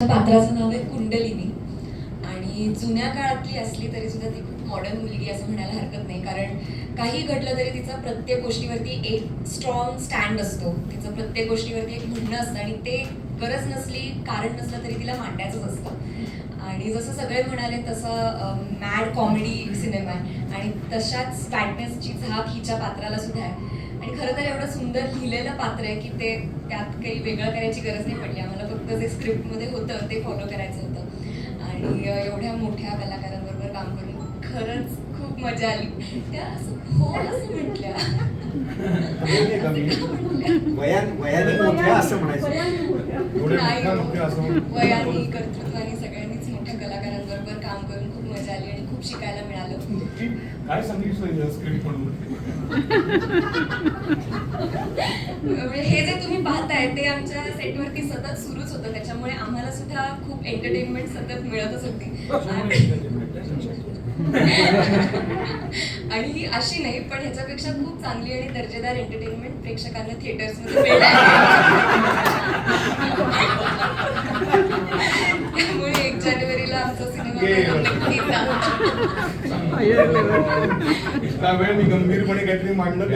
पात्राचं नाव आहे कुंडली. जुन्या काळातली असली तरी सुद्धा ती खूप मॉडर्न मुलगी असं म्हणायला हरकत नाही. कारण काही घडलं तरी तिचा प्रत्येक गोष्टीवरती एक स्ट्रॉंग स्टँड असतो. तिचं प्रत्येक गोष्टीवरती एक म्हणणं असतं आणि ते गरज नसली कारण नसलं तरी तिला मांडायचंच असतं. आणि जसं सगळे म्हणाले तसं मॅड कॉमेडी सिनेमा आहे. आणि तशाच बॅडनेसची झाक हिच्या पात्राला सुद्धा आहे. आणि खरं तर एवढं सुंदर लिहिलेलं पात्र आहे की ते त्यात काही वेगळं करायची गरज नाही पडली. आम्हाला फक्त जे स्क्रिप्टमध्ये होतं ते फॉलो करायचं होतं. आणि एवढ्या मोठ्या कलाकारांबरोबर काम करून खरंच खूप मजा आली. त्या असं हो. असं म्हटल्या. वयान कर्तृत्वाने सगळ्यांनीच मोठ्या कलाकारांबरोबर काम करून खूप मजा आली आणि खूप शिकायला मिळालं. काय सांगितलं म्हणजे हे जे तुम्ही पाहताय ते आमच्या सेटवरती सतत सुरूच होतं. त्याच्यामुळे आम्हाला सुद्धा खूप एंटरटेनमेंट सतत मिळतच होती. आणि ही अशी नाही पण ह्याच्यापेक्षा खूप चांगली आणि दर्जेदार एंटरटेनमेंट प्रेक्षकांना थिएटर्समध्ये त्यामुळे एक जानेवारीला आमचा सिनेमा गंभीरपणे काहीतरी मांडलं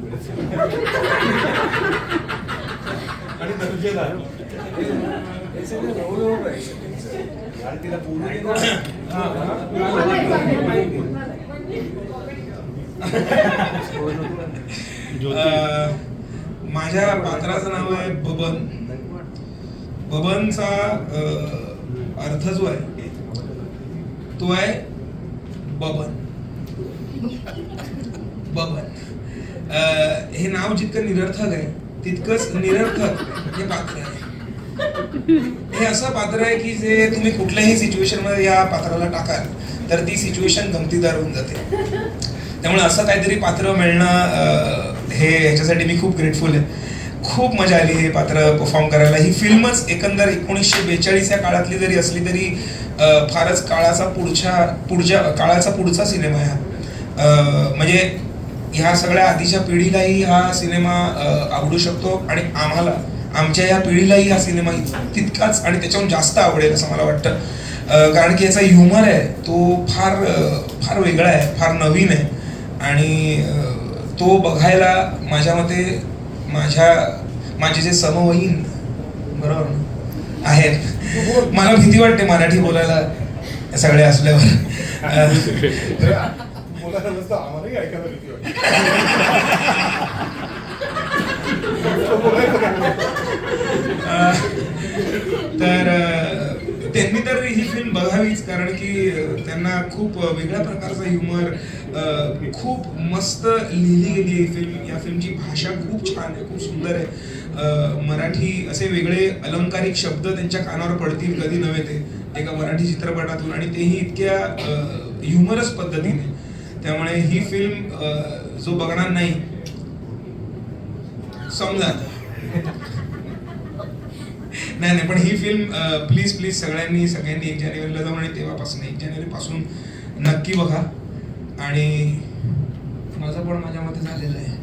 आणि दर्जेदार आणि तिला बोलू दे अ, माझ्या पात्राचं नाव आहे बबन. बबनचा अर्थ जो आहे तो आहे बबन. बबन. हे नाव जितकं निरर्थक आहे तितकंच निरर्थक हे पात्र आहे. हे असं पात्र आहे की जे तुम्ही कुठल्याही सिच्युएशनमध्ये या पात्राला टाकाल तर ती सिच्युएशन गमतीदार होऊन जाते. त्यामुळे असं काहीतरी पात्र मिळणं हे ह्याच्यासाठी मी खूप ग्रेटफुल आहे. खूप मजा आली हे पात्र परफॉर्म करायला. ही फिल्मच एकंदर एकोणीसशे बेचाळीस या काळातली जरी असली तरी फारच काळाचा पुढच्या पुढच्या काळाचा पुढचा सिनेमा आहे हा. म्हणजे ह्या सगळ्या आधीच्या पिढीलाही हा सिनेमा आवडू शकतो आणि आम्हाला आमच्या या पिढीलाही हा सिनेमा तितकाच आणि त्याच्याहून जास्त आवडेल असं मला वाटतं. कारण की याचा ह्युमर आहे तो फार फार वेगळा आहे फार नवीन आहे. आणि तो बघायला माझ्या मते माझ्या माझे जे समवयीन बरोबर आहेत. मला भीती वाटते मराठी बोलायला सगळे असल्यावर. अं, बोलायला आम्हालाही ऐकायला भीती वाटते. तर त्यांनी तर ही फिल्म बघावीच कारण की त्यांना खूप वेगळ्या प्रकारचा ह्युमर खूप मस्त लिहिली गेली आहे फिल्म या फिल्मची भाषा खूप छान आहे खूप सुंदर आहे. मराठी असे वेगळे अलंकारिक शब्द त्यांच्या कानावर पडतील कधी नव्हे ते एका मराठी चित्रपटातून. आणि तेही इतक्या ह्युमरस पद्धतीने. त्यामुळे ही फिल्म जो बघणार नाही समजा. नाही नाही पण ही फिल्म प्लीज प्लीज सगळ्यांनी सगळ्यांनी एक जानेवारीला जाऊन आणि तेव्हापासून एक जानेवारीपासून नक्की बघा. आणि माझं पण माझ्या मते झालेलं आहे.